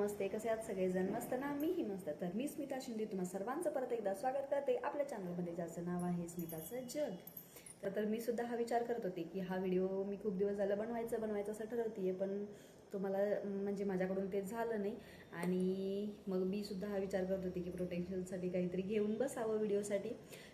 नमस्ते कसे आहात सगळेजण? मस्त ना मीही मस्त. तर मी स्मिता शिंदे तुम्हा सर्वांचं परत एकदा स्वागत करते. आपल्या चॅनलमध्ये ज्याचं नाव आहे स्मिताचं जग. तर तर मी सुद्धा हा विचार करत होते की हा व्हिडिओ मी खूप दिवस झाला बनवायचं बनवायचं असं ठरवते पण तुम्हाला म्हणजे माझ्याकडून ते झालं नाही. आणि मग मी सुद्धा हा विचार करत होते की प्रोटेक्शनसाठी काहीतरी घेऊन बसावं व्हिडिओसाठी.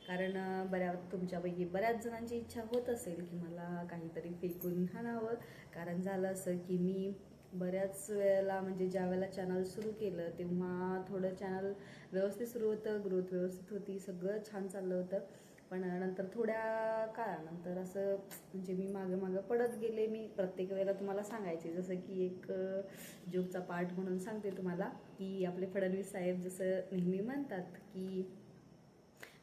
कारण बऱ्या तुमच्यापैकी बऱ्याच जणांची इच्छा होत असेल की मला काहीतरी फेकून आणावं. कारण झालं असं की मी बऱ्याच वेळेला म्हणजे ज्या वेळेला चॅनल सुरू केलं तेव्हा थोडं चॅनल व्यवस्थित सुरू होतं ग्रोथ व्यवस्थित होती सगळं छान चाललं होतं. पण नंतर थोड्या काळानंतर असं म्हणजे मी मागं मागं पडत गेले. मी प्रत्येक वेळेला तुम्हाला सांगायचे जसं की एक जोकचा पार्ट म्हणून सांगते तुम्हाला की आपले फडणवीस साहेब जसं नेहमी म्हणतात की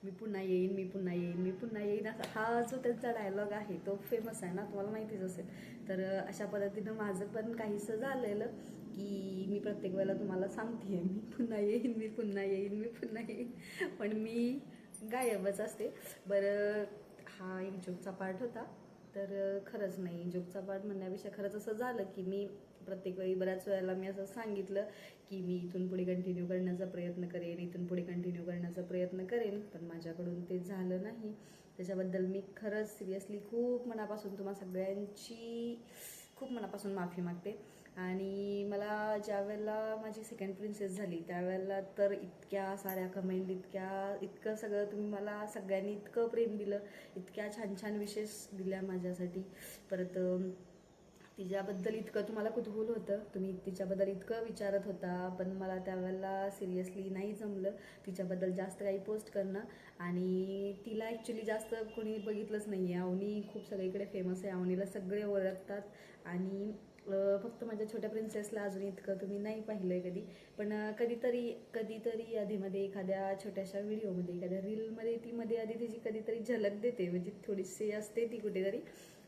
मी पुन्हा येईन मी पुन्हा येईन मी पुन्हा येईन असा हा जो त्यांचा डायलॉग आहे तो फेमस आहे ना तुम्हाला माहितीच असेल. तर अशा पद्धतीनं माझं पण काहीसं झालेलं की मी प्रत्येक वेळेला तुम्हाला सांगते मी पुन्हा येईन मी पुन्हा येईन मी पुन्हा येईन. पण मी गायबच असते. बरं हा एक जोकचा पार्ट होता. तर खरंच नाही. जोकचा पार्ट म्हणण्यापेक्षा खरंच असं झालं की मी प्रत्येक वेळी बऱ्याच वेळेला मी असं सांगितलं की मी इथून पुढे कंटिन्यू करण्याचा प्रयत्न करेन इथून पुढे कंटिन्यू करण्याचा प्रयत्न करेन पण माझ्याकडून ते झालं नाही. त्याच्याबद्दल मी खरंच सिरियसली खूप मनापासून तुम्हा सगळ्यांची खूप मनापासून माफी मागते. आणि मला ज्यावेळेला माझी सेकंड प्रिन्सेस झाली त्यावेळेला तर इतक्या साऱ्या कमेंट इतक्या इतकं सगळं तुम्ही मला सगळ्यांनी इतकं प्रेम दिलं इतक्या छान छान विशेष दिल्या माझ्यासाठी. परत तिच्याबद्दल इतकं तुम्हाला कुतूहल होतं? तुम्ही तिच्याबद्दल इतकं विचारत होता पण मला त्यावेळेला सिरियसली नाही जमलं तिच्याबद्दल जास्त काही पोस्ट करणं. आणि तिला ॲक्च्युली जास्त कोणी बघितलंच नाही आहे अवनी खूप सगळीकडे फेमस आहे. अवनीला सगळे ओळखतात. आणि फक्त माझ्या छोट्या प्रिन्सेसला अजून इतकं तुम्ही नाही पाहिलंय कधी. पण कधीतरी कधीतरी आधीमध्ये एखाद्या छोट्याशा व्हिडिओमध्ये एखाद्या रीलमध्ये ती मध्ये आधी तिची कधीतरी झलक देते. म्हणजे थोडीशी असते ती कुठेतरी.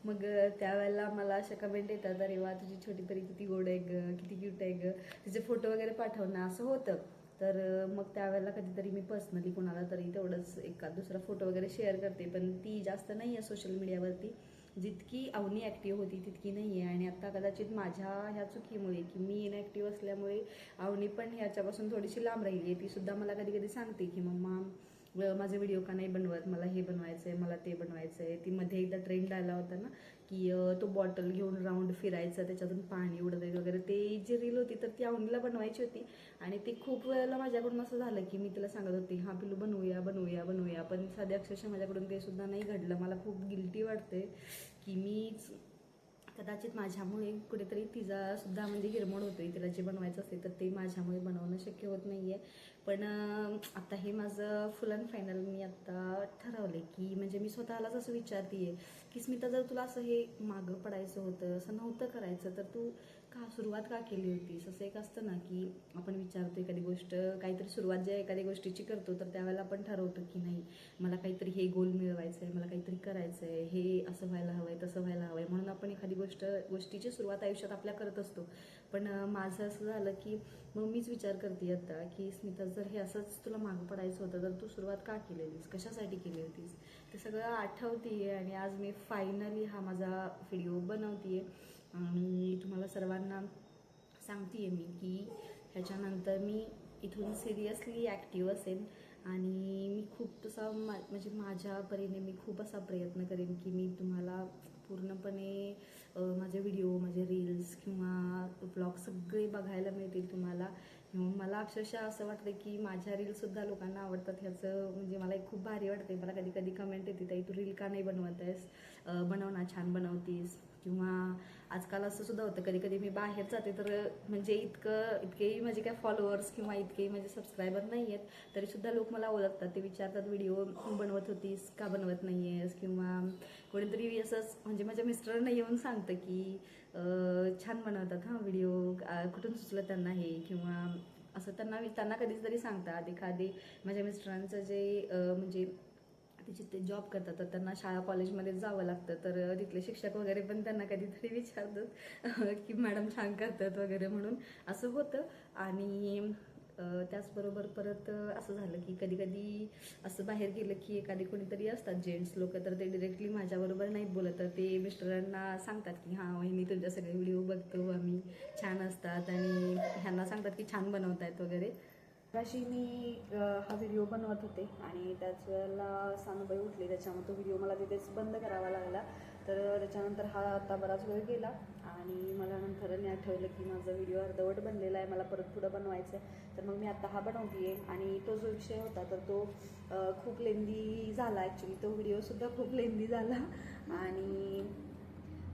मग त्यावेळेला मला अशा कमेंट येतात अरे वा तुझी छोटी परी किती गोड आहे ग किती क्यूट आहे ग. तिचे फोटो वगैरे पाठवणं असं होतं. तर मग त्यावेळेला कधीतरी मी पर्सनली कोणाला तरी तेवढंच एका दुसरा फोटो वगैरे शेअर करते. पण ती जास्त नाही आहे सोशल मीडियावरती जितकी अवनी ॲक्टिव्ह होती तितकी नाही आहे. आणि आत्ता कदाचित माझ्या ह्या चुकीमुळे की मी इनॲक्टिव्ह असल्यामुळे अवनी पण ह्याच्यापासून थोडीशी लांब राहिली आहे. ती सुद्धा मला कधी कधी सांगते की मम्मा माझे व्हिडिओ का नाही बनवत? मला हे बनवायचं आहे मला ते बनवायचं आहे ती मध्ये एकदा ट्रेंड आला होता ना की तो बॉटल घेऊन राऊंड फिरायचा त्याच्यातून पाणी उडत आहे वगैरे. ते जी रील होती तर ती आवणीला बनवायची होती. आणि ते खूप वेळेला माझ्याकडून असं झालं की मी तिला सांगत होती हां पिलू बनवूया बनवूया बनवूया. पण साध्या अक्षरशः माझ्याकडून ते सुद्धा नाही घडलं. मला खूप गिल्टी वाटते की मीच कदाचित माझ्यामुळे कुठेतरी तिचा सुद्धा म्हणजे हिरमोड होतोय तिला जे बनवायचं असते तर ते माझ्यामुळे बनवणं शक्य होत नाहीये. पण आता हे माझं फुल अँड फायनल मी आता ठरवले की म्हणजे मी स्वतःलाच असं विचारतीये की स्मिता जर तुला असं हे मागं पडायचं होतं असं नव्हतं करायचं तर तू का सुरुवात का केली होतीस असं एक असतं ना की आपण विचारतो एखादी गोष्ट काहीतरी सुरुवात ज्या एखाद्या गोष्टीची करतो तर त्यावेळेला आपण ठरवतो की नाही मला काहीतरी हे गोल मिळवायचं आहे मला काहीतरी करायचं आहे हे असं व्हायला हवं आहे तसं व्हायला हवं आहे म्हणून आपण एखादी गोष्ट गोष्टीची सुरुवात आयुष्यात आपल्या करत असतो. पण माझं असं झालं की मग मीच विचार करते आता की स्मिता जर हे असंच तुला मागं पडायचं होतं तर तू सुरुवात का केलेलीस कशासाठी केली होतीस? ते सगळं आठवतीये आणि आज मी फायनली हा माझा व्हिडिओ बनवते आहे आणि तुम्हाला सर्वांना सांगते आहे मी की ह्याच्यानंतर मी इथून सिरियसली ॲक्टिव्ह असेन आणि मी खूप तसा मा म्हणजे माझ्या परीने मी खूप असा प्रयत्न करेन की मी तुम्हाला पूर्णपणे माझे व्हिडिओ माझे रील्स किंवा ब्लॉग सगळे बघायला मिळतील तुम्हाला. मला अक्षरशः असं वाटतं की माझ्या रील्ससुद्धा लोकांना आवडतात ह्याचं म्हणजे मला एक खूप भारी वाटते मला कधी कधी कमेंट येते ताई तू रील का नाही बनवत आहेस? बनवणं बनव ना छान बनवतीस. किंवा आजकाल असं सुद्धा होतं कधी कधी मी बाहेर जाते तर म्हणजे इतकं इतकेही माझे काय फॉलोअर्स किंवा इतकेही माझे सबस्क्रायबर नाही आहेत तरी सुद्धा लोक मला ओळखतात. ते विचारतात व्हिडिओ बनवत होतीस का? बनवत नाही आहेस किंवा कोणीतरी असंच म्हणजे माझ्या मिस्टरांना येऊन सांगतं की छान बनवतात हां व्हिडिओ कुठून सुचलं त्यांना हे? किंवा असं त्यांना त्यांना कधीच तरी सांगतात. एखादी माझ्या मिस्टरांचं जे म्हणजे ते जिथे जॉब करतात तर त्यांना शाळा कॉलेजमध्ये जावं लागतं. तर तिथले शिक्षक वगैरे पण त्यांना कधीतरी विचारतात की मॅडम छान करतात वगैरे म्हणून. असं होतं. आणि त्याचबरोबर परत असं झालं की कधी कधी असं बाहेर गेलं की एखादी कोणीतरी असतात जेंट्स लोक तर ते डिरेक्टली माझ्याबरोबर नाहीत बोलत. तर ते मिस्टरांना सांगतात की हां वहिनी तुमच्या सगळे व्हिडिओ बघतो. आम्ही छान असतात. आणि ह्यांना सांगतात की छान बनवतायत वगैरे. अशी मी हा व्हिडिओ बनवत होते आणि त्याच वेळेला सानूबाई उठली. त्याच्यामुळे तो व्हिडिओ मला तिथेच बंद करावा लागला. तर त्याच्यानंतर हा आता बराच वेळ गेला आणि मला नंतरने आठवलं की माझा व्हिडिओ अर्धवट बनलेला आहे. मला परत पुढं बनवायचं आहे तर मग मी आता हा बनवते आणि तो जो विषय होता तर तो खूप लेंदी झाला. ॲक्च्युली तो व्हिडिओसुद्धा खूप लेंदी झाला. आणि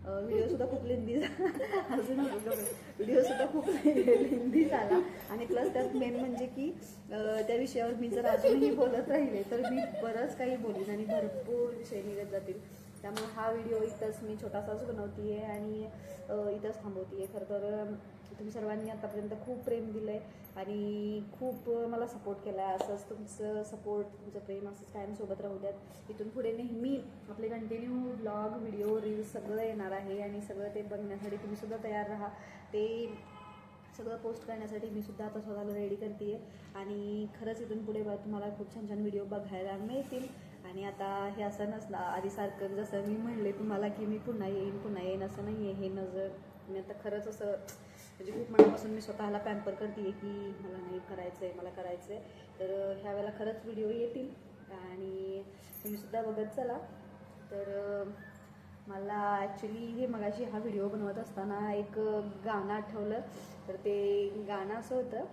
व्हिडिओ सुद्धा खूप लेंदी झाला अजून व्हिडिओ सुद्धा खूप लेंदी झाला. आणि प्लस त्यात मेन म्हणजे की त्या विषयावर मी जर अजूनही बोलत राहिले तर मी बरंच काही बोलीन आणि भरपूर विषय निघत जातील. त्यामुळे हा व्हिडिओ इथंच मी छोटासाच बनवते आहे आणि इथंच थांबवते आहे खरं तर तुम्ही सर्वांनी आतापर्यंत खूप प्रेम दिलं आहे आणि खूप मला सपोर्ट केला आहे असंच तुमचं सपोर्ट तुमचं प्रेम असंच कायम सोबत राहू द्यात. इथून पुढे नेहमी आपले कंटिन्यू ब्लॉग व्हिडिओ रील्स सगळं येणार आहे आणि सगळं ते बघण्यासाठी तुम्हीसुद्धा तयार राहा. ते सगळं पोस्ट करण्यासाठी मी सुद्धा आता स्वतःला रेडी करते आहे आणि खरंच इथून पुढे बघ तुम्हाला खूप छान छान व्हिडिओ बघायला मिळतील. आणि आता हे असं नसलं आधीसारखं जसं मी म्हणले तुम्हाला की मी पुन्हा येईन पुन्हा येईन असं नाही आहे हे नजर. मी आता खरंच असं म्हणजे खूप मनापासून मी स्वतःला पॅम्पर करते की मला नाही करायचं आहे मला करायचं आहे तर ह्या वेळेला खरंच व्हिडिओ येतील. आणि तुम्ही सुद्धा बघत चला. तर मला ॲक्च्युली हे मगाशी हा व्हिडिओ बनवत असताना एक गाणं आठवलं. तर ते गाणं असं होतं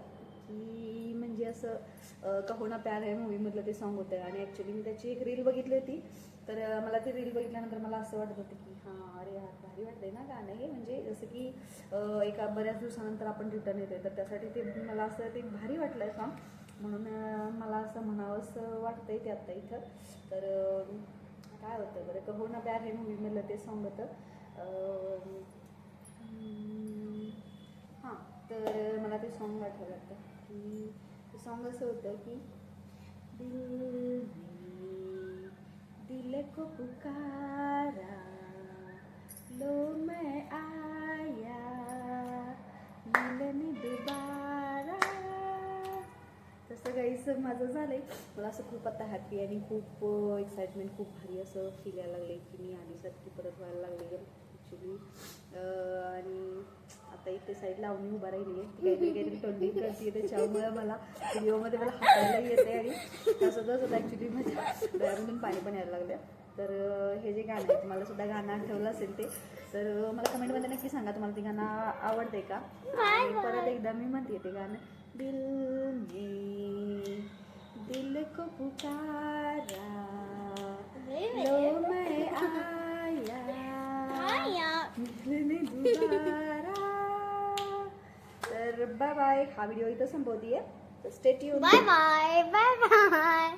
की म्हणजे असं कहोना कहो ना प्यार आहे मूवीमधलं ते सॉन्ग होतं. आणि ॲक्च्युली मी त्याची एक रील बघितली होती. तर मला ती रील बघितल्यानंतर मला असं वाटत होतं की हां अरे यार भारी वाटतंय ना गाणं हे. म्हणजे जसं की एका बऱ्याच दिवसानंतर आपण रिटर्न येतोय. तर त्यासाठी ते मला असं ते भारी वाटलं आहे सॉन्ग म्हणून मला असं म्हणावंसं वाटतंय ते आत्ता इथं. तर काय होतं बरं? कहो ना प्यार हे मूवीमधलं ते सॉन्ग होतं. हां तर मला ते सॉन्ग आठवलं लागतं की ते सॉन्ग असं होतं की दिल ने दिल को पुकारा लो मैं आया मिलने दोबारा तसं काहीच माझं झालंय मला असं खूप आता हॅपी आणि खूप एक्साइटमेंट खूप भारी असं फील यायला लागले की मी आधीसारखी परत व्हायला लागले ॲक्च्युली आणि आता इथे साईड लावणी उभा राहिली आहे. काहीतरी काहीतरी टोंडी करते त्याच्यामुळे मला व्हिडिओमध्ये मला हसायला येते आणि तसं तसं ॲक्च्युली माझ्या डोळ्यामधून पाणी पण यायला लागलं तर हे जे गाणं आहे तुम्हाला सुद्धा गाणं आठवलं असेल ते. तर मला कमेंटमध्ये नक्की सांगा तुम्हाला ते गाणं आवडते का? आणि परत एकदा मी म्हणते ते गाणं. दिल ने दिल को पुकारा बाय बाय. हा व्हिडिओ इथं संपवतीये. Stay bye bye bye bye